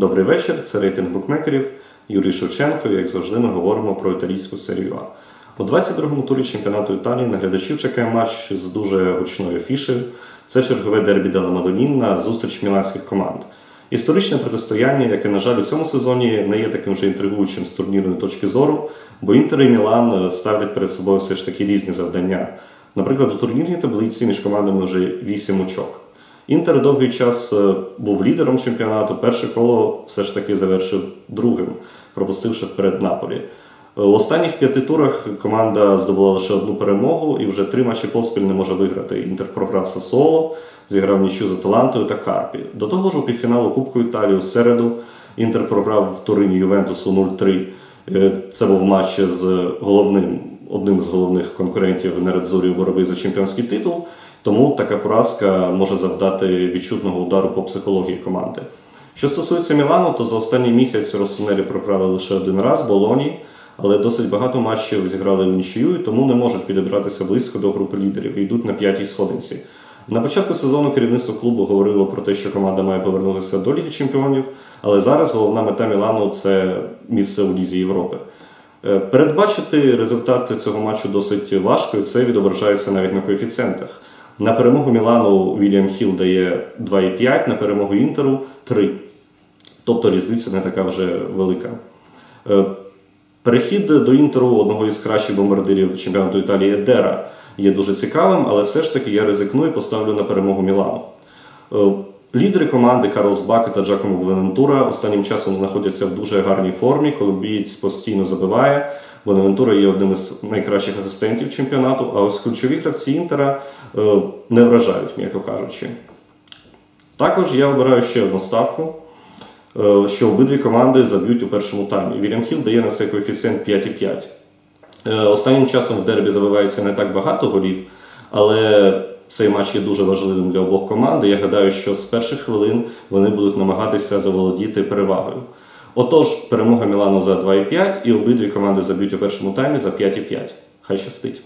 Добрий вечір. Це рейтинг букмекерів Юрій Шевченко. Як завжди, ми говоримо про італійську серію А. У 22-му турі чемпіонату Італії на глядачів чекає матч з дуже гучною афішею. Це чергове дербі Дела Мадонінна, зустріч міланських команд. Історичне протистояння, яке, на жаль, у цьому сезоні не є таким вже інтригуючим з турнірної точки зору, бо Інтер і Мілан ставлять перед собою все ж таки різні завдання. Наприклад, у турнірній таблиці між командами вже 8 очок. Інтер довгий час е, був лідером чемпіонату. Перше коло все ж таки завершив другим, пропустивши вперед Наполі. Е, У останніх п'яти турах команда здобула лише одну перемогу і вже три матчі поспіль не може виграти. Інтер програв Сасоло, зіграв нічю з Аталантою та Карпі. До того ж, у півфіналу Кубку Італії у середу Інтер програв в Турині Ювентусу 0-3. Е, Це був матч з головним, одним з головних конкурентів Нередзорі у боротьбі за чемпіонський титул. Тому така поразка може завдати відчутного удару по психології команди. Що стосується Мілану, то за останній місяць Росонері програли лише один раз Болоні, але досить багато матчів зіграли в нічию, тому не можуть підібратися близько до групи лідерів і йдуть на п'ятій сходинці. На початку сезону керівництво клубу говорило про те, що команда має повернутися до Ліги Чемпіонів, але зараз головна мета Мілану це місце у Лізі Європи. Е, Передбачити результати цього матчу досить важко, і це відображається навіть на коефіцієнтах. На перемогу Мілану Вільям Хіл дає 2,5, на перемогу Інтеру 3. Тобто різниця не така вже велика. Е, Перехід до Інтеру одного із кращих бомбардирів чемпіонату Італії Дера є дуже цікавим, але все ж таки я ризикну і поставлю на перемогу Мілану. Лідери команди Карлос Бака та Джакомо Бонавентура останнім часом знаходяться в дуже гарній формі. Колумбієць постійно забиває. Бонавентура є одним із найкращих асистентів чемпіонату, а ось ключові гравці Інтера е, не вражають, м'яко кажучи. Також я обираю ще одну ставку, е, що обидві команди заб'ють у першому таймі. Вільям Хіл дає на цей коефіцієнт 5,5. Е, Останнім часом в дербі забивається не так багато голів, але цей матч є дуже важливим для обох команд. Я гадаю, що з перших хвилин вони будуть намагатися заволодіти перевагою. Отож, перемога Мілану за 2,5 і обидві команди заб'ють у першому таймі за 5,5. Хай щастить.